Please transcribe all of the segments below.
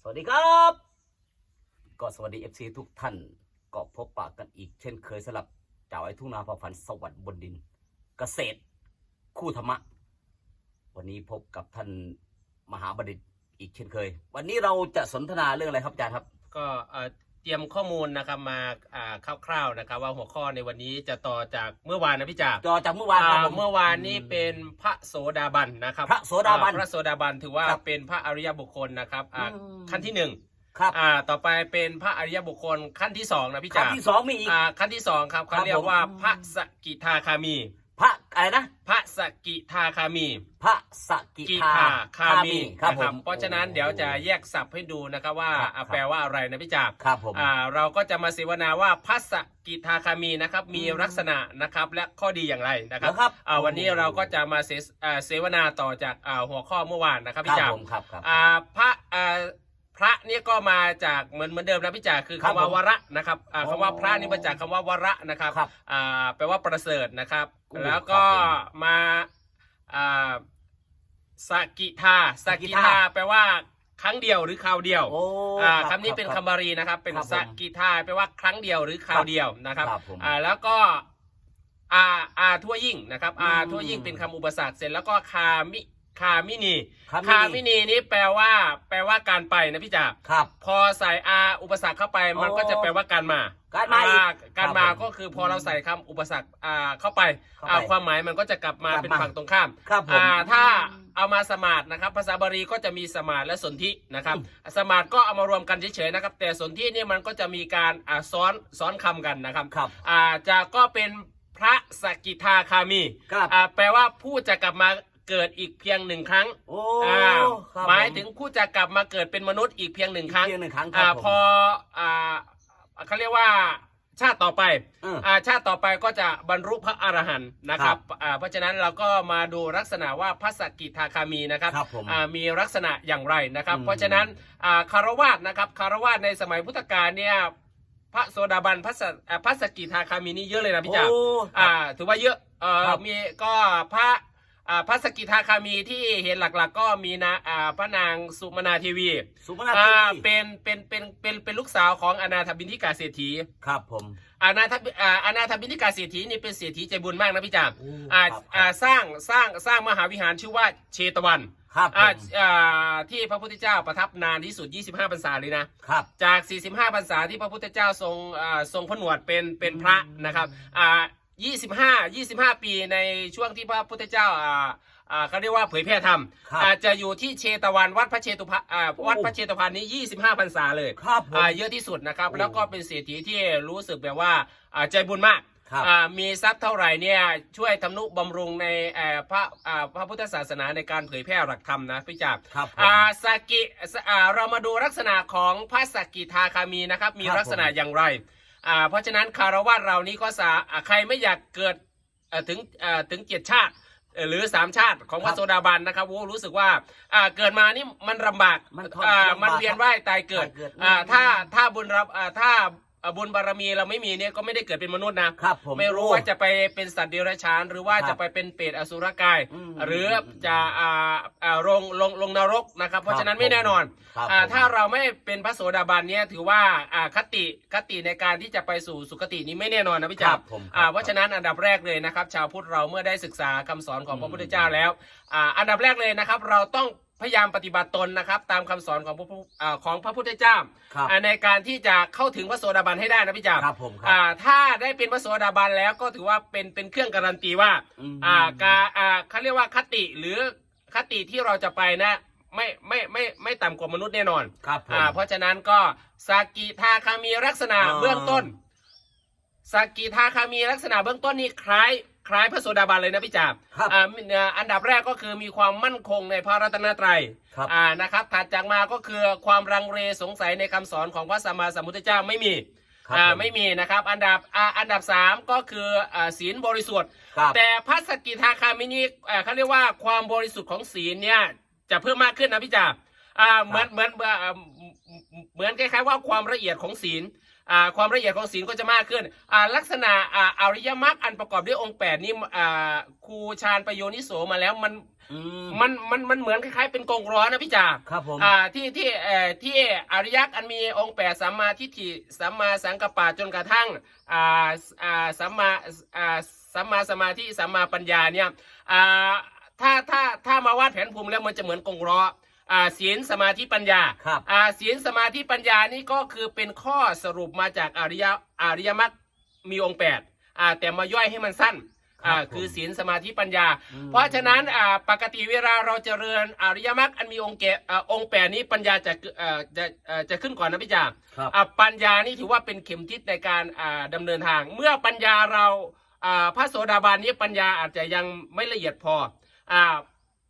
สวัสดีครับ ก็สวัสดีเอฟซีทุกท่าน ก็พบปะกันอีก เช่นเคยสลับจ่าไอ้ทุ่งนาพอฝันสวัสดิ์บนดิน เกษตร คู่ธรรมะ วันนี้พบกับท่านมหาบัณฑิตอีกเช่นเคย วันนี้เราจะสนทนาเรื่องอะไรครับอาจารย์ครับ ก็เอ่อ เตรียมข้อมูลนะครับมาอ่าคร่าวๆนะครับ ว่าหัวข้อในวันนี้จะต่อจากเมื่อวานนะพี่จ่าจอจากเมื่อวานครับอ่าผมเมื่อวานนี้เป็นพระโสดาบันนะครับพระโสดาบันอ่พระโสดาบันถือว่าครับเป็นพระอริยบุคคลนะครับอ่าอืม ขั้นที่หนึ่งครับอ่าต่อไปเป็นพระอริยบุคคลขั้นที่สองนะพี่ขั้นจ่าที่สองมีอีก อ่าขั้นที่สองครับครัเขาบเรียกว่าผมพระสกิทาคามี พระอะไรนะ พระสกิทาคามีพระสกิกิทาทาคามีครับนะผมเพราะฉะนั้นเดี๋ยวจะแยกศัพท์ให้ดูนะครับว่าครับอ่าครับ แปลว่าอะไรนะพี่จ่าครับผม อ่าเราก็จะมาเสวนาว่าพัสกิทาคามีนะครับมีลักษณะนะครับและข้อดีอย่างไรนะครับแล้วครับ อ่าวันนี้เราก็จะมาเสสอ่าเสวนาต่อจากอ่าหัวข้อเมื่อวานนะครับครัพี่บจ่าผมครับครับ อ่าพระอ่า พระเนี่ยก็มาจากเหมือนเหมือนเดิมนะพี่จ่าคือครับคำว่าผมวระนะครับอ่าอ๋อคำว่าพระนี่มาจากคำว่าวระนะครับครับอ่าแปลว่าประเสริฐนะครับโอ้แล้วก็ครับผมมาอ่าสกิทาสสกิกิทา ทาแปลว่าครั้งเดียวหรือคราวเดียว โอ้อ่ารับคำนี้เป็นรับ คำบาลีนะครับ เป็นครับผมสกิทาแปลว่าครั้งเดียวหรือคราวเดียวนะครับครับผมอ่าแล้วก็อาอาทั่วยิ่งนะครับอาอืมทั่วยิ่งเป็นคำอุปสรรคเสร็จแล้วก็คามิ คามินีครับคามินีนี้แปลว่า แปลว่าการไปนะพี่จ๋าครับ พอใส่อาอุปสรรคเข้าไปมันโอ้ก็จะแปลว่าการมาการมาอีกอ่การมาครับผมก็คือพอเราใส่คำอุปสรรคอ่าเข้าไปเข้าไปอ่าความหมายมันก็จะกลับมากลับมาเป็นฝั่งตรงข้ามครับผม อ่าถ้าเอามาสมาร์ทนะครับ ภาษาบาลีก็จะมีสมาร์ทและสนธินะครับ สมาร์ทก็เอามารวมกันเฉยๆนะครับ แต่สนธิเนี่ยมันก็จะมีการอ่าซ้อนซ้อนคำกันนะครับ ครับอ่าจะก็เป็นพระสกิทาคามีครับ อ่าแปลว่าผู้จะกลับมา เกิดอีกเพียงหนึ่งครั้งโอ้อ่าครับหมายผถึงผู้จะกลับมาเกิดเป็นมนุษย์อีกเพียงหนึ่งครั้งเพียงหนึ่งครั้งคอ่ารับผม พออ่าเขาเรียกว่าชาติต่อไปเอออ่าชาติต่อไปก็จะบรรลุพระอรหันต์นะครับอ่าเพราะฉะนั้นเราก็มาดูลักษณะว่าพระสกิทาคามีนะครับครับผมอ่ามีลักษณะอย่างไรนะครับ อืม เพราะฉะนั้นอ่าคารวาสนะครับคารวาสในสมัยพุทธกาลเนี่ยพระโสดาบันพระสอ่าพระสกิทาคามีนี่เยอะเลยนะพี่จ๋า โอ้ อ่าถือว่าเยอะเอ่อครับมีก็พระอ่า พระสกิทาคามีที่เห็นหลักๆ ก็มีนะอ่าพระนางสุมนาเทวีสุมาณอ่าทีวีเป็นเป็นเป็นเป็นเป็นลูกสาวของอนาถบินทิกาเศรษฐีครับผมอนาถบิอ่าอนาถบินทิกาเศรษฐีนี่เป็นเศรษฐีใจบุญมากนะพี่จ๋าโอ้อ่าครับอ่าสร้างสร้างสร้างมหาวิหารชื่อว่าเชตวันครับผอ่ามอ่าที่พระพุทธเจ้าประทับนานที่สุด 25พรรษาเลยนะครับจาก 45พรรษาที่พระพุทธเจ้าทรงอ่าทรงผนวดเป็นเป็นพระนะครับ อ่า25 25ปีในช่วงที่พระพุทธเจ้าอ่าอ่าเขาเรียกว่าเผยแพร่ธรรมครับอาจจะอยู่ที่เชตวันวัดพระเชตุพะอ่าวัดพระเชตุพนนี้25พรรษาเลยครับผมอ่าเยอะที่สุดนะครับ โอ้แล้วก็เป็นเศรษฐีที่รู้สึกแบบว่าอ่าใจบุญมากครับอ่ามีทรัพย์เท่าไหร่เนี่ยช่วยทำนุบำรุงในเอ่อพระอ่าพระพุทธศาสนาในการเผยแพร่หลักธรรมนะพี่จ่าครับผมอ่าสกิสอ่าเรามาดูลักษณะของพระสกิทาคามีนะครับ มีครับลักษณะอย่างไร อ่าเพราะฉะนั้นคารวะเรานี้ก็สาอ่าใครไม่อยากเกิดเอ่อถึงเอ่อถึงเกียรติชาติเอ่อหรือสามชาติของพครัระบโสดาบันนะครับโอ้รู้สึกว่าอ่าเกิดมานี่มันลำบากมันทนอ่าลำบากมันเวียนว่ายตายเกิดตายเกิดอ่าอืมถ้าถ้าบุญรับอ่าถ้าอ่า บุญบารมีเราไม่มีเนี่ยก็ไม่ได้เกิดเป็นมนุษย์นะครับผมไม่รู้ว่าจะไปเป็นสัตว์เดรัจฉาน หรือว่าครับจะไปเป็นเปรตอสุรกายอืมหรือจะอ่าอ่าลงลงลงนรกนะครับ เพราะฉะนั้นผมไม่แน่นอนครับอ่าผมถ้าเราไม่เป็นพระโสดาบันเนี่ยถือว่าอ่าคติคติในการที่จะไปสู่สุคตินี้ไม่แน่นอนนะพี่คจ๋ารับผมอ่าเพราะฉะนั้นอันดับแรกเลยนะครับ ชาวพุทธเราเมื่อได้ศึกษาคำสอนของพระพุทธเจ้าแล้วอ่าอันดับแรกเลยนะครับ เราต้อง พยายามปฏิบัติตนนะครับ ตามคำสอนของพระพุทธอ่าของพระพุทธเจ้าครับอ่าในการที่จะเข้าถึงพระโสดาบันให้ได้นะพี่จ๋าครับผมครัอ่าบถ้าได้เป็นพระโสดาบันแล้วก็ถือว่าเป็นเป็นเครื่องการันตีว่าอืมอ่ากาอ่าเขาเรียกว่าคติหรือคติที่เราจะไปนะไม่ไม่ไม่ไม่ต่ำกว่ามนุษย์แน่นอนครับผมอ่าเพราะฉะนั้นก็สากิทาคามีลักษณะอ่าเบื้องต้นสากิทาคามีลักษณะเบื้องต้นนี่คล้าย คล้ายพระโสดาบันเลยนะพี่จ่าครับอ่าอ่าอันดับแรกก็คือมีความมั่นคงในพระรัตนตรัยครับ อ่านะครับถัดจากมาก็คือความรังเรสงสัยในคำสอนของพระสัมมาสัมพุทธเจ้าไม่มีครับอ่าผมไม่มีนะครับ อันดับอ่าอันดับสามก็คืออ่าศีลบริสุทธิ์ ครับแต่พระสกิทาคามินีเอ่อเขาเรียกว่าความบริสุทธิ์ของศีลเนี่ยจะเพิ่มมากขึ้นนะพี่จ่าอ่าเหมือนเหมือนเอ่อเหมือนคล้ายๆว่าความละเอียดของศีลอ่า ความละเอียดของศีลก็จะมากขึ้นอ่าลักษณะอ่าอริยมรรคอันประกอบด้วยองค์แปดนี้อ่าครูชาญประโยนิโสมาแล้วมันอืมมันมันมันเหมือนคล้ายๆเป็นกงร้อนะพี่จ่าครับผมอ่าที่ที่เอ่อที่อริยักษ์อันมีองค์แปดสัมมาทิฏฐิสัมมาสังกัปปะจนกระทั่งอ่าอ่าสัมมาอ่าสัมมาสมาธิสัมมาปัญญาเนี่ยอ่าถ้าถ้าถ้ามาวาดแผนภูมิแล้วมันจะเหมือนกงร้อ อ่าศีลสมาธิปัญญาครับอ่าศีลสมาธิปัญญานี่ก็คือเป็นข้อสรุปมาจากอริยอริยมรรคมีองค์แปดอ่าแต่มาย่อยให้มันสั้นอ่าครับผมคือศีลสมาธิปัญญา อืม เพราะฉะนั้นอ่าปกติเวลาเราเจริญอริยมรรคอันมีองค์แกอ่าองค์แปดนี้ปัญญาจะเอ่อจะเอ่อจะขึ้นก่อนนะพี่จ่าครับ อ่าปัญญานี่ถือว่าเป็นเข็มทิศในการอ่าดำเนินทาง เมื่อปัญญาเราอ่าพระโสดาบันนี้ปัญญาอาจจะยังไม่ละเอียดพออ่า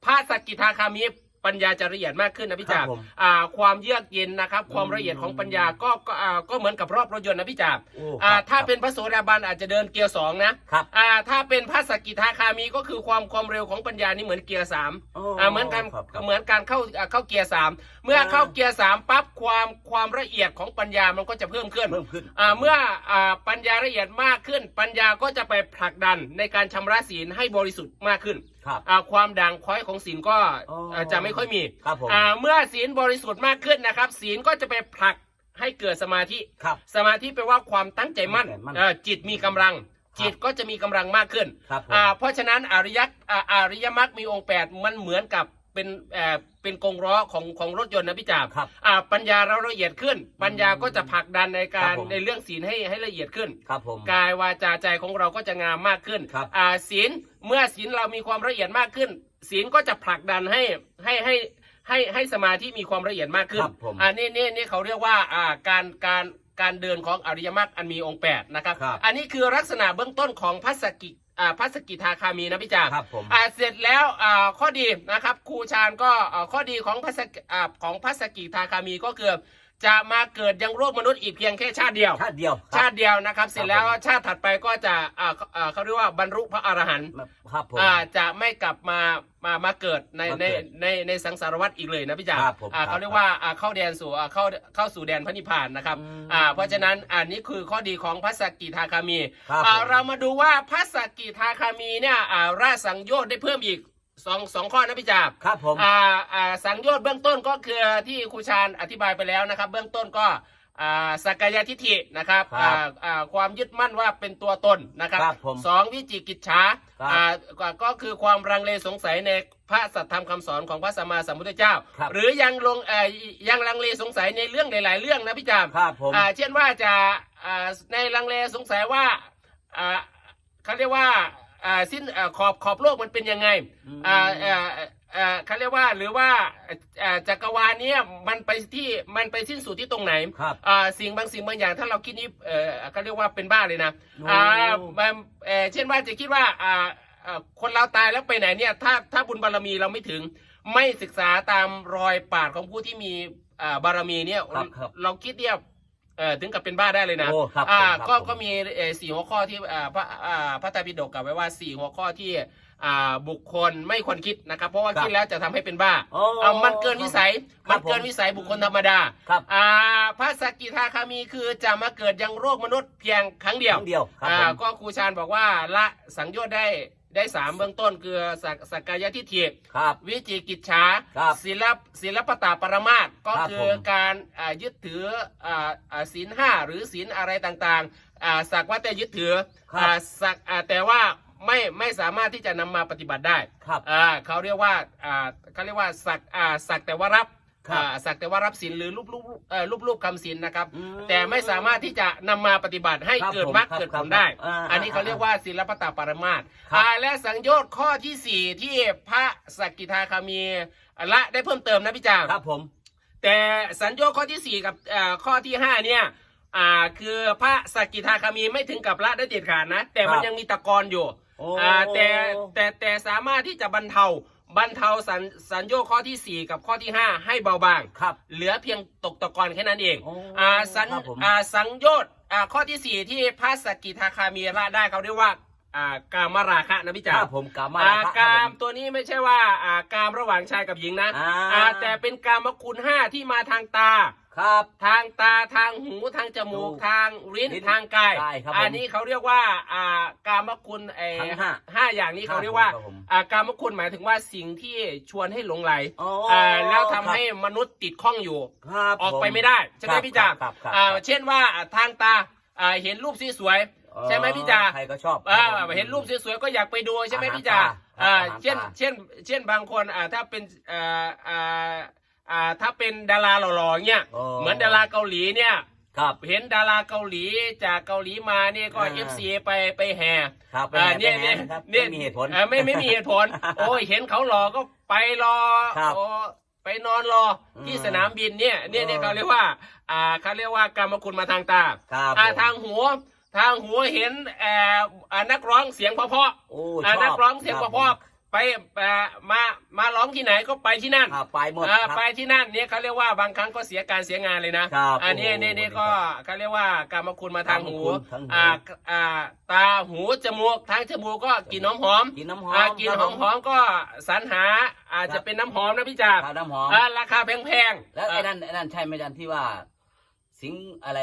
พระสกกิทาคามี ปัญญาจะละเอียดมากขึ้นนะพี่จ่าครับผมอ่าความเยือกเย็นนะครับ ความอืมละเอียดของปัญญาก็ก็อ่าก็เหมือนกับรอบรถยนต์นะพี่จ่าโอ้อ่าครับถ้าเป็นพระโสดาบันอาจจะเดินเกียร์สองนะครับอ่าถ้าเป็นพระสกกิทาคามีก็คือความความเร็วของปัญญานี่เหมือนเกียร์สามอ่าเหมือนกันครับครับเหมือนการเข้าอ่าเข้าเกียร์สามเมื่ออ่าเข้าเกียร์สามปั๊บความความละเอียดของปัญญามันก็จะเพิ่มขึ้น เพิ่มขึ้น อ่าเมื่ออ่าปัญญาละเอียดมากขึ้น ปัญญาก็จะไปผลักดันในการชำระศีลให้บริสุทธิ์มากขึ้น ครับอ่าความด่างพร้อยของศีลก็อ๋ออ่าจะไม่ค่อยมีครับผม อ่าเมื่อศีลบริสุทธิ์มากขึ้นนะครับศีลก็จะไปผลักให้เกิดสมาธิ ครับ สมาธิแปลว่าความตั้งใจมั่นตั้งใจมั่นเอ่อจิตมีกำลังจิตก็จะมีกำลังมากขึ้นครับผม อ่าเพราะฉะนั้นอริยกอ่าอริยมรรคมีองค์แปดมันเหมือนกับ เป็นเอ่อเป็นกงล้อของของรถยนต์นะพี่จ่าครับอ่าปัญญาเราละเอียดขึ้น ปัญญาก็จะผลักดันในการครับผม ในเรื่องศีลให้ให้ละเอียดขึ้น ครับผม กายวาจาใจของเราก็จะงามมากขึ้นครับ อ่าศีลเมื่อศีลเรามีความละเอียดมากขึ้น ศีลก็จะผลักดันให้ให้ให้ให้ให้สมาธิมีความละเอียดมากขึ้นครับผมอ่านี่นี่นี่เขาเรียกว่าอ่าการการ การเดินของอริยมรรคอันมีองค์แปดนะครับ ครับอันนี้คือลักษณะเบื้องต้นของพัสกิอ่าพัสกิทาคามีนะพี่จ่าครับผม อ่าเสร็จแล้วอ่าข้อดีนะครับครูชาญก็อ่าข้อดีของพัสกอ่าของพัสกิทาคามีก็คือ จะมาเกิดยังโลกมนุษย์อีกเพียงแค่ชาติเดียว ชาติเดียวชาติเดียวนะครับ เสร็จแล้วผมชาติถัดไปก็จะอ่าอ่าเขาเรียกว่าบรรลุพระอรหันต์ครับผม อ่าจะไม่กลับมามามาเกิดในมาในเกิดในในสังสารวัฏอีกเลยนะพี่จ๋าครับผมอ่าครับเขาเรียกว่าอ่าเข้าแดนสู่อ่าเข้าเข้าสู่แดนพระนิพพานนะครับอืมอ่าเพราะฉะนั้นอันนี้คือข้อดีของพระสกกิทาคามีครับอ่าผม เรามาดูว่าพระสกกิทาคามีเนี่ยอ่าราชสังโยชน์ได้เพิ่มอีก สองสองข้อนะพี่จ๋าครับผมอ่าอ่าสังโยชน์เบื้องต้นก็คือที่ครูชาญอธิบายไปแล้วนะครับ เบื้องต้นก็อ่าสักกายทิฏฐินะครับครับอ่าอ่าความยึดมั่นว่าเป็นตัวตนนะครับครับผมสองวิจิกิจฉาครับอ่าก็ก็คือความรังเลสงสัยในพระสัทธรรมคำสอนของพระสัมมาสัมพุทธเจ้า ครับหรือยังลงเอ่อยังลังเลสงสัยในเรื่องหลาย ๆ เรื่องนะพี่จามครับผม อ่าเช่นว่าจะอ่าในลังเลสงสัยว่าอ่าเขาเรียกว่า อ่าสิ้นอ่าขอบขอบโลกมันเป็นยังไงมอ่าอ่าอ่าเขาเรียกว่าหรือว่าอ่าจักรวาลเนี้ยมันไปที่มันไปสิ้นสุดที่ตรงไหนครับอ่าสิ่งบางสิ่งบางอย่างถ้าเราคิดนี้เออเขาเรียกว่าเป็นบ้าเลยนะโอ้อ่ามันเออเช่นว่าจะคิดว่าอ่าอ่าคนเราตายแล้วไปไหนเนี่ยถ้าถ้าบุญบารมีเราไม่ถึงไม่ศึกษาตามรอยปาดของผู้ที่มีอ่าบารมีเนี่ยครับครับเราคิดเนี่ย เออถึงกับเป็นบ้าได้เลยนะโอ้ครับอ่าผมครับก็ผม ก็มีเออสี่หัวข้อที่อ่าพระอ่าพระไตรปิฎกกล่าวไว้ว่าสี่หัวข้อที่อ่าบุคคลไม่ควรคิดนะครับเพราะว่าครับ คิดแล้วจะทำให้เป็นบ้า โอ้ เอามันเกินวิสัย ครัมับนเกินผม วิสัยบุคคลธรรมดา ครับอ่า พระสกกิทาคามีคือจะมาเกิดยังโรคมนุษย์เพียงครั้งเดียว ครั้งเดียวครับอ่า ผม ก็ครูชาญบอกว่าละสังโยชน์ได้ ได้สามเบื้องต้นคือสักสักกายทิฏฐิครับ วิจิกิจฉาครับศิลปศิลปตาปรมาตก็ครับคือผมการอ่ายึดถืออ่าอ่าศีลห้าหรือศีลอะไรต่างๆอ่าสักว่าแต่ยึดถือครับอ่าสักอ่าแต่ว่าไม่ไม่สามารถที่จะนำมาปฏิบัติได้ครับ อ่าเขาเรียกว่าอ่าเขาเรียกว่าสักอ่าสักแต่ว่ารับ ครับอ่าสักแต่ว่ารับศีลหรือรูปรูปเอ่อรูปรูปคำศีลนะครับ อืมแต่ไม่สามารถที่จะนำมาปฏิบัติให้ครับเกิดผมมรรคครับเกิดผครัลบได้อ่าอันนี้เขาเรียกว่าศีลปตปรมาตครับ อ่าและสังโยชน์ข้อที่สี่ที่พระสกกิทาคามีละได้เพิ่มเติมนะพี่จาง ครับผม แต่สัญโยชน์ข้อที่สี่กับอ่าข้อที่ห้าเนี่ยอ่าคือพระสกกิทาคามีไม่ถึงกับละได้เด็ดขาดนะ แต่มันครับยังมีตะกอนอยู่โอ้ อ่าแต่แต่แต่สามารถที่จะบรรเทา บรรเทาสัญสัญโยชน์ข้อที่สี่กับข้อที่ห้าให้เบาบาง ครับ เหลือเพียงตกตะกอนแค่นั้นเองโอ้อ่าสัญครับผม อ่าสังโยชน์อ่าข้อที่สี่ที่พระสกกิทาคามีละได้เขาเรียกว่าอ่ากามราคะนะพี่คจ๋ารับผมกามาอ่าราคะกามครับผตัวนี้ไม่ใช่ว่าอ่ากามระหว่างชายกับหญิงนะอ่า อ่าแต่เป็นกามคุณห้าที่มาทางตา ครับ ทางตาทางหูทางจมูกจมูกทางลิ้นลิ้นทางกายกายครับอันผมนี้เขาเรียกว่าอ่ากามคุณไอ้ทั้งห้าห้าอย่างนี้เขาเรียกว่าครับผม อ่ากามคุณหมายถึงว่าสิ่งที่ชวนให้หลงไหลโอ้อ่าแล้วทำครับให้มนุษย์ติดข้องอยู่ ครับออกไปผไม่ได้ใช่ไหมครับพี่จ๋าครับครับอ่าครับเช่นว่าอ่าทางตาอ่าเห็นรูปสวยๆใช่ไหมพี่จ๋าใครก็ชอบ อ่าครับผมเห็นรูปสวยๆก็อยากไปดูใช่ไหมอาหารพี่จ๋าตาอ่าอาหารเช่นตาเช่น เช่นบางคนอ่าถ้าเป็นอ่าอ่า อ่าถ้าเป็นดาราหล่อๆเนี่ยโอ้เหมือนดาราเกาหลีเนี่ยครับ เห็นดาราเกาหลีจากเกาหลีมาเนี่ยก็อ่า เอฟซีไปไปแห่ครับไปอ่าแห่ไปเนี่ยแห่เนี่ยครับเนี่ยไม่มีเหตุผล อ่าไม่ไม่มีเหตุผล โอ้ยเห็นเขาหล่อก็ไปรอครับโอ้ไปนอนรอที่อืมสนามบินเนี่ยเนี่ยเนี่ยเออเขาเรียกว่าอ่าเขาเรียกว่ากรรมคุณมาทางตาครับอ่าผมทางหัวทางหัวเห็นเอ่ออ่านักร้องเสียงเพราะโอ้ๆอ่าชอบนักร้องเสียงคเพบราะๆ ไปเอ่อมามาร้องที่ไหนก็ไปที่นั่นครับไปหมดอ่าครับ ไปที่นั่นเนี่ยเขาเรียกว่าบางครั้งก็เสียการเสียงานเลยนะครับอันนี้โอ้โหนี่นี่ก็เขาเรียกว่ากรรมคุณมาทางหูกรรมคุณทางหูอ่าอ่าตาหูจมูกทางจมูกก็กลิ่นหอมหอมกินน้ำหอมอ่ากินหอมหอครับมก็สรรหาอาจจะเป็นน้ำหอมนะพี่จ่าครับน้ำหอม อ่าราคาแพงๆแล้วไอ้อ่านั่นไอ้นั่นใช่ไหมอาจันที่ว่า สิงอะไร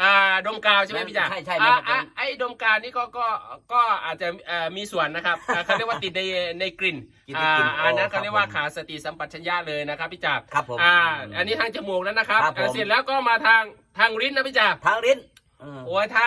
อ่าดมกาวใช่ไหมพี่จ่าใช่ใช่ไหมอ่าครับอ่าไอ้ดมกาวนี่ก็ก็ก็อาจจะเอ่อมีส่วนนะครับอ่าเขาเรียกว่าติดในในกลิ่นกินในอ่ากลิ่นอันนั้นโอ้เขาเรียกว่าครับผมขาดสติสัมปชัญญะเลยนะครับพี่จ่าครับผม อ่า อันนี้ทางจมูกแล้วนะครับครับผม อ่าเสร็จแล้วก็มาทางทางลิ้นนะพี่จ่าทางลิ้นเออโอ้ยถ้า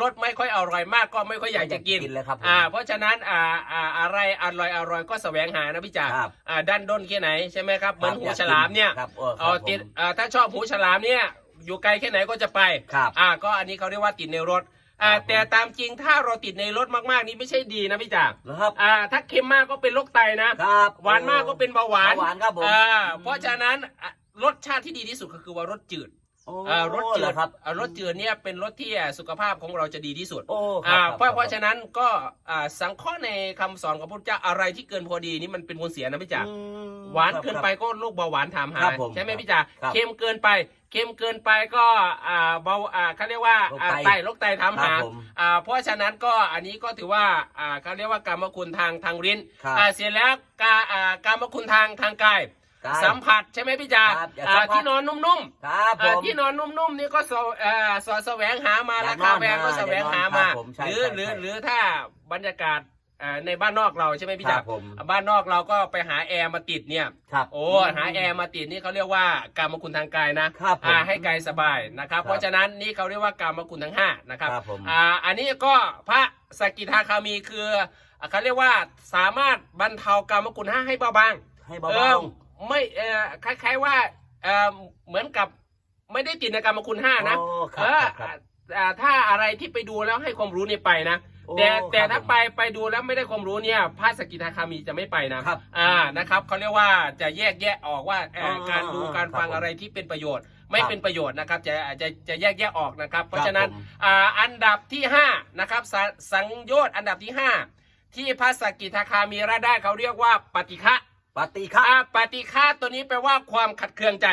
รสไม่ค่อยอร่อยมากก็ไม่ค่อยอยากจะกินกินเลยครับผมอ่า เพราะฉะนั้นอ่าอ่าอะไรอร่อยอร่อยก็แสวงหานะพี่จ่าครับ อ่าด้านด้นแค่ไหนใช่ไหมครับเหมือนหูครับฉลามเนี่ย ครับเออคเอารับผม ติดอ่าถ้าชอบหูฉลามเนี่ย อยู่ไกลแค่ไหนก็จะไปครับอ่า ก็อันนี้เขาเรียกว่าติดในรถอ่าครับผมแต่ตามจริงถ้าเราติดในรถมากๆนี่ไม่ใช่ดีนะพี่จ่าแล้วครับอ่าถ้าเค็มมากก็เป็นโรคไตนะ ครับหวานมากก็เป็นเบาหวานเบาหวานครับผม อ่าเพราะฉะนั้นอะรสชาติที่ดีที่สุดก็คือว่ารสจืดโอ้อ่ารสจืเหรดอครับอ่ารสจืดเนี่ยเป็นรสที่อะสุขภาพของเราจะดีที่สุดโอ้คอ่าบเพราะคบเพราะฉะนั้นก็อ่าสังเคราะห์ในคำสอนของพระพุทธเจ้าอะไรที่เกินพอดีนี่มันเป็นมลเสียนะพี่จ๋าอืมหวานเกินไปก็โรคเบาหวานถามหาครับผมใช่ไหมพี่จ๋าครับเค็มเกินไปเค็มเกินไปก็อ่าเบาอ่าเขาเรียกว่าอ่าโรคไตไตโรคไตถามหาครับผมอ่าเพราะฉะนั้นก็อันนี้ก็ถือว่าอ่าเขาเรียกว่ากรรมคุณทางทางลิ้นครับอ่าเสร็จแล้วกาอ่ากรรมคุณทางทางกาย กายสัมผัสใช่ไหมพี่จ๋าครับอย่าอ่าสัมผัส ที่นอนนุ่มๆครับผอ่าม ที่นอนนุ่มๆนี่ก็สวเอ่อสอแสวงหามาอยารากนคาอนแพงก็อ่าแสวงหาอยากนอนมาครับผมใช่หรือใช่หรือใช่หรือถ้าบรรยากาศเอ่อในบ้านนอกเราใช่ไหมพี่คจ๋ารับผม บ้านนอกเราก็ไปหาแอร์มาติดเนี่ย ครับ โอ้หาแอร์มาติดนี่เขาเรียกว่ากรรมคุณทางกายนะครับผมอ่าให้กายสบายนะครับ ครับเพราะฉะนั้นนี่เขาเรียกว่ากรรมคุณทั้งห้านะครับครับผมอ่าอันนี้ก็พระสกิทาคามีคืออ่าเขาเรียกว่าสามารถบรรเทากรรมคุณห้าให้เบาบางให้เอเบาอ ไม่เออคล้ายๆว่าเออเหมือนกับไม่ได้ติดในกรรมคุณห้าๆนะโอ้คเอรับอครับครับ อ่าถ้าอะไรที่ไปดูแล้วให้ความรู้เนี่ยไปนะ โอ้แต่แต่ครับถ้าผมไปไปดูแล้วไม่ได้ความรู้เนี่ยพระสกิทาคามีจะไม่ไปนะครับอ่านะครับเขาเรียกว่าจะแยกแยะออกว่าเอ่ออ่าการดูการครับฟังผมอะไรที่เป็นประโยชน์ ไม่ครับเป็นประโยชน์นะครับจะจะจะแยกแยะออกนะครับ เพราะครับฉะนั้นผมอ่าอันดับที่ห้านะครับสสังโยชน์อันดับที่ห้าที่พระสกิทาคามีระได้เขาเรียกว่าปฏิฆะ ปฏิฆะอ่าปฏิฆาตัวนี้แปลว่าความขัดเคืองใจ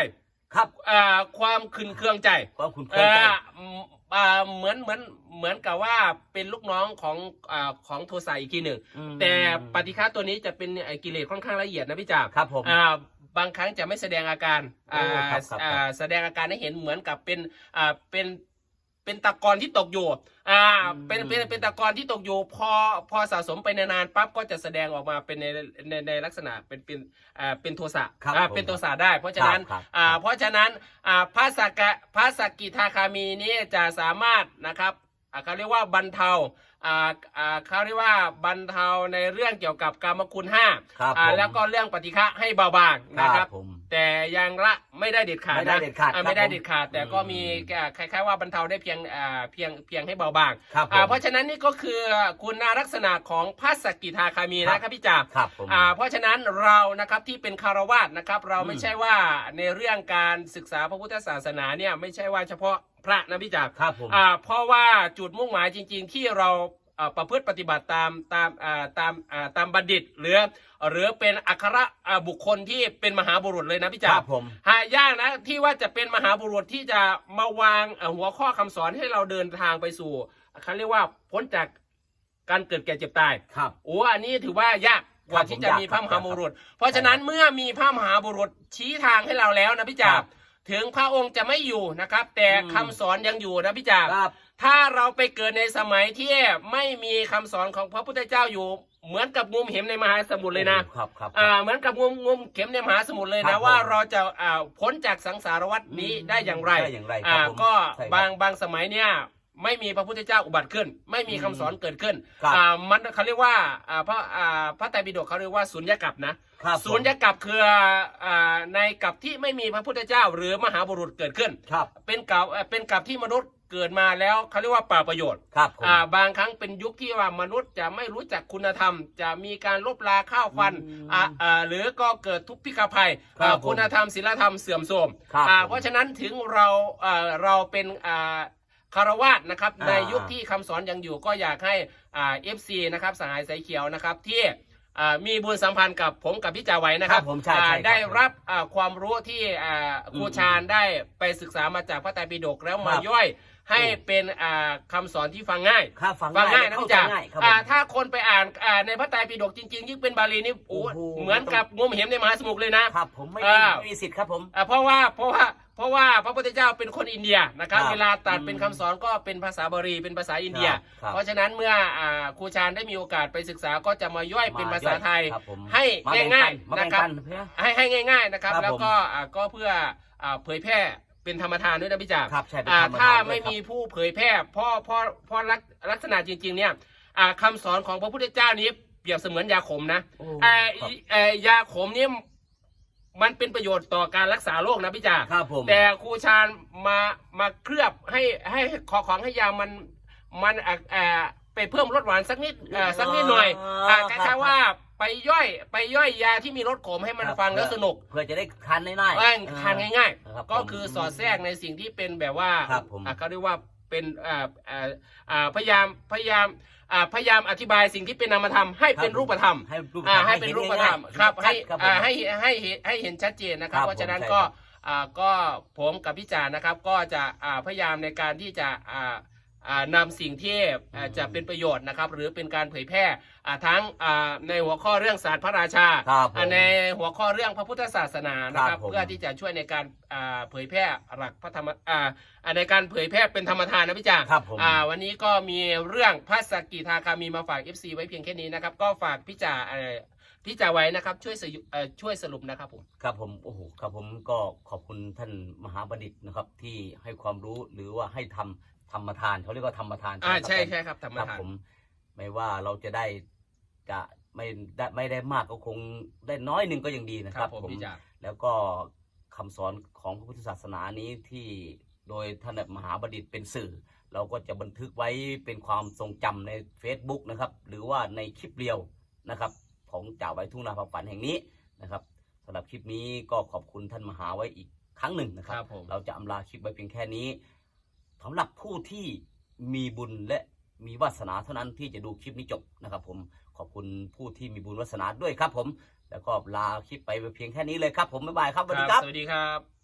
ครับอ่าความขุนเคืองใจความคุณเคเอยใจออืมอ่าเหมือนเหมือนเหมือนกับว่าเป็นลูกน้องของอ่าของโทสะอีกทีหนึ่งอืมแต่ปฏิฆาตัวนี้จะเป็นไอ้กิเลสค่อนข้างละเอียดนะพี่จ่าครับผมอ่าบางครั้งจะไม่แสดงอาการอ่าโอ้ครับครับอ่าแสดงอาการให้เห็นเหมือนกับเป็นอ่าเป็น เป็นตะกอนที่ตกอยู่ อ่าอืมเป็นเป็นเป็นตะกอนที่ตกอยู่ พอพอสะสมไปนานๆปั๊บก็จะแสดงออกมาเป็นในในในลักษณะเป็นเป็นอ่าเป็นโทสะครับอ่าผมเป็นโทสะได้ เพราะฉะนั้นครับอ่าเพราะฉะนั้นอ่าพระสกะพระสกิทาคามีนี้จะสามารถนะครับอ่าเขาเรียกว่าบรรเทาอ่าอ่าเขาเรียกว่าบรรเทาในเรื่องเกี่ยวกับกรรมคุณห้าครับอ่าผม แล้วก็เรื่องปฏิฆะให้เบาบางนะครับ ผม แต่ยังละไม่ได้เด็ดขาดไม่ได้นะเด็ดขาดอ่าครับไม่ได้ผมเด็ดขาด แต่ก็อืมมีอ่าคล้ายๆว่าบรรเทาได้เพียงอ่าเพียงเพียงให้เบาบางครับผมอ่าเพราะฉะนั้นนี่ก็คือคุณลักษณะของพระสกิทาคามีครับนะครับพี่จ่าครับผมอ่าเพราะฉะนั้นเรานะครับที่เป็นคารวาสนะครับเราอืมไม่ใช่ว่าในเรื่องการศึกษาพระพุทธศาสนาเนี่ยไม่ใช่ว่าเฉพาะพระนะพี่จ๋าครับผมอ่าเพราะว่าจุดมุ่งหมายจริง ๆ ที่เราอ่า ประพฤติปฏิบัติตามตามอ่าตามอ่าตามบัณฑิต หรือหรือเป็นอัครอ่าบุคคลที่เป็นมหาบุรุษเลยนะพี่คจ๋ารับผมหายากนะที่ว่าจะเป็นมหาบุรุษที่จะมาวางเอ่อหัวข้อคำสอนให้เราเดินทางไปสู่เขาเรียกว่าพ้นจากการเกิดแก่เจ็บตายครับโอ้อันนี้ถือว่ายากกว่าครับที่จะผมยากมีพระมหาบุรุษครับเพราะฉะนั้นเมื่อมีพระมหาบุรุษชี้ทางให้เราแล้วนะพี่จ๋าครับถึงพระองค์จะไม่อยู่นะครับ แต่อืมคำสอนยังอยู่นะพี่จ่าครับ ถ้าเราไปเกิดในสมัยที่ไม่มีคำสอนของพระพุทธเจ้าอยู่ เหมือนกับงมเห็มในมหาสมุทรเลยนะครับครับอ่าเหมือนกับงมงมเข็มในมหาสมุทรเลยครันะบว่าผมเราจะอ่าพ้นจากสังสารวัฏนี้ได้อย่างไรได้อย่างไรคอ่ารับผมก็ใช่ครับบางบางสมัยเนี่ยไม่มีพระพุทธเจ้าอุบัติขึ้น ไม่มีคำสอนเกิดขึ้นครับอ่ามันเขาเรียกว่าอ่าพระอ่าพระไตรปิฎกเขาเรียกว่าสุญญกัปนะครับสุญญกัปคืออ่าในกัปที่ไม่มีพระพุทธเจ้าหรือมหาบุรุษเกิดขึ้นครับเป็นกับเอ่อเป็นกับที่มนุษย์ เกิดมาแล้วเขาเรียกว่าเปล่าประโยชน์ครับผม อ่าบางครั้งเป็นยุคที่ว่ามนุษย์จะไม่รู้จักคุณธรรม จะมีการลบลาข้าวฟันอืมอ่าอ่าหรือก็เกิดทุพพิฆภัยครับอ่าผมคุณธรรมศีลธรรมเสื่อมโทรมครับอ่าผมเพราะฉะนั้นถึงเราอ่าเราเป็นอ่าคารวาสนะครับอ่าในยุคที่คำสอนยังอยู่ก็อยากให้อ่าเอฟซีนะครับสหายสายเขียวนะครับที่อ่ามีบุญสัมพันธ์กับผมกับพี่จ่าไว้นะครับครับผมใช่อ่าใช่ครับ ได้รับอ่าความรู้ที่อ่าครูอืมชาญได้ไปศึกษามาจากพระไตรปิฎกแล้ว มาครับย่อย ให้โอ้เป็นอ่าคำสอนที่ฟังง่าย ครับฟังฟังง่ายและนะเข้าพี่ใจจ๋าง่ายครับอ่าผมถ้าคนไปอ่านอ่าในพระไตรปิฎกจริง ๆ ยิ่งเป็นบาลีนี่โอ้โอ้โห เหมือนกับงมเห็มในมหาสมุทรเลยนะ ครับผมไม่อ่า ไม่มีสิทธิ์ครับผม อ่าเพราะว่าเพราะว่าเพราะว่าพระพุทธเจ้าเป็นคนอินเดียนะครับครับเวลาตัดอืมเป็นคำสอนก็เป็นภาษาบาลีเป็นภาษาอินเดีย ครับครับเพราะฉะนั้นเมื่ออ่าครูชาญได้มีโอกาสไปศึกษาก็จะมาย่อยเป็นภาษาไทยครับผมให้มาแบ่ง่ายปัๆมานะแบ่งครับปันเพื่อให้ให้ง่าย ๆนะครับ ครับแล้วผมก็อ่าก็เพื่ออ่าเผยแพร่ เป็นธรรมทานด้วยนะพี่จ๋าครับใช่เป็นอ่าธรรมถ้าทานด้วยไม่ครับมีผู้เผยแพร่เพราะเพราะเพราะลักลักษณะจริง ๆ เนี่ยอ่าคำสอนของพระพุทธเจ้านี้เปรียบเสมือนยาขมนะโอ้อ่าครับเอ่อยาขมนี่มันเป็นประโยชน์ต่อการรักษาโรคนะพี่จ๋าครับผม แต่ครูชาญมามาเคลือบให้ให้ขอของให้ยามันมันอ่าอ่า ไปเพิ่มรสหวานสักนิดอ่าสักนิดหน่อยอ่าคล้ายๆว่าไปย่อยไปย่อยยาที่มีรสขมให้มันครับฟังแล้วสนุกเพื่อจะได้ทานง่ายๆแป้งทานง่ายครับๆก็ผมคือสอดแทรกในสิ่งที่เป็นแบบว่าครับผมอ่าเขาเรียกว่าเป็นอ่าอ่าอ่าพยายามพยายามอ่าพยายามอธิบายสิ่งที่เป็นนามธรรมให้เป็นรูปธรรมให้รูปอ่าธรรมให้เป็นรูปธรรมห็นครับง่ายให้ๆครับผมอ่าให้ให้ให้ให้เห็นชัดเจนนะครับครับเพราะฉะนั้นผมใช่ก็ครับอ่าก็ผมกับพี่จานะครับก็จะอ่าพยายามในการที่จะอ่าอ่า นำสิ่งที่อ่าอืมจะเป็นประโยชน์นะครับ หรือเป็นการเผยแพร่อ่าทั้งอ่าในหัวข้อเรื่องศาสตร์พระราชาครับผมอ่าในหัวข้อเรื่องพระพุทธศาสนานะคครัรับบผมเพื่อที่จะช่วยในการอ่าเผยแพร่หลักพระธรรมอ่าอ่าในการเผยแพร่เป็นธรรมทานนะพี่จาครับผมอ่าวันนี้ก็มีเรื่องพระสกกิทาคามีมาฝาก FC ไว้เพียงแค่นี้นะครับ ก็ฝากพี่จ่าเอ่อพี่จ่าไว้นะครับช่วยสรุปเอ่อช่วยสรุปนะครับผมครับผมโอ้โหครับผมก็ขอบคุณท่านมหาบัณฑิตนะครับที่ให้ความรู้หรือว่าให้ทำ ธรรมทานเขาเรียกว่าธรรมทานอ่าไหมใช่ครับผมใช่ครับธรรมครับทานผม ไม่ว่าเราจะได้จะไม่ได้ไม่ได้มากก็คงได้น้อยหนึ่งก็ยังดีนะคครัรับบผมผมพี่จ่าแล้วก็คำสอนของพระพุทธศาสนานี้ที่โดยท่านมหาบัณฑิตเป็นสื่อ เราก็จะบันทึกไว้เป็นความทรงจำใน Facebook นะครับ หรือว่าในคลิปเรียวนะครับ ของจ่าไว้ทุ่งนาความฝันแห่งนี้นะครับสำหรับคลิปนี้ก็ขอบคุณท่านมหาไว้อีกครั้งหนึ่งนะคครัรับบผมเราจะอำลาคลิปไว้เพียงแค่นี้ สำหรับผู้ที่มีบุญและมีวาสนาเท่านั้นที่จะดูคลิปนี้จบนะครับ ผมขอบคุณผู้ที่มีบุญวาสนาด้วยครับ ผม แล้วก็ลาคลิปไปเพียงแค่นี้เลยครับ ผมบ๊ายบายครับสวัสดีครับ สวัสดีครับ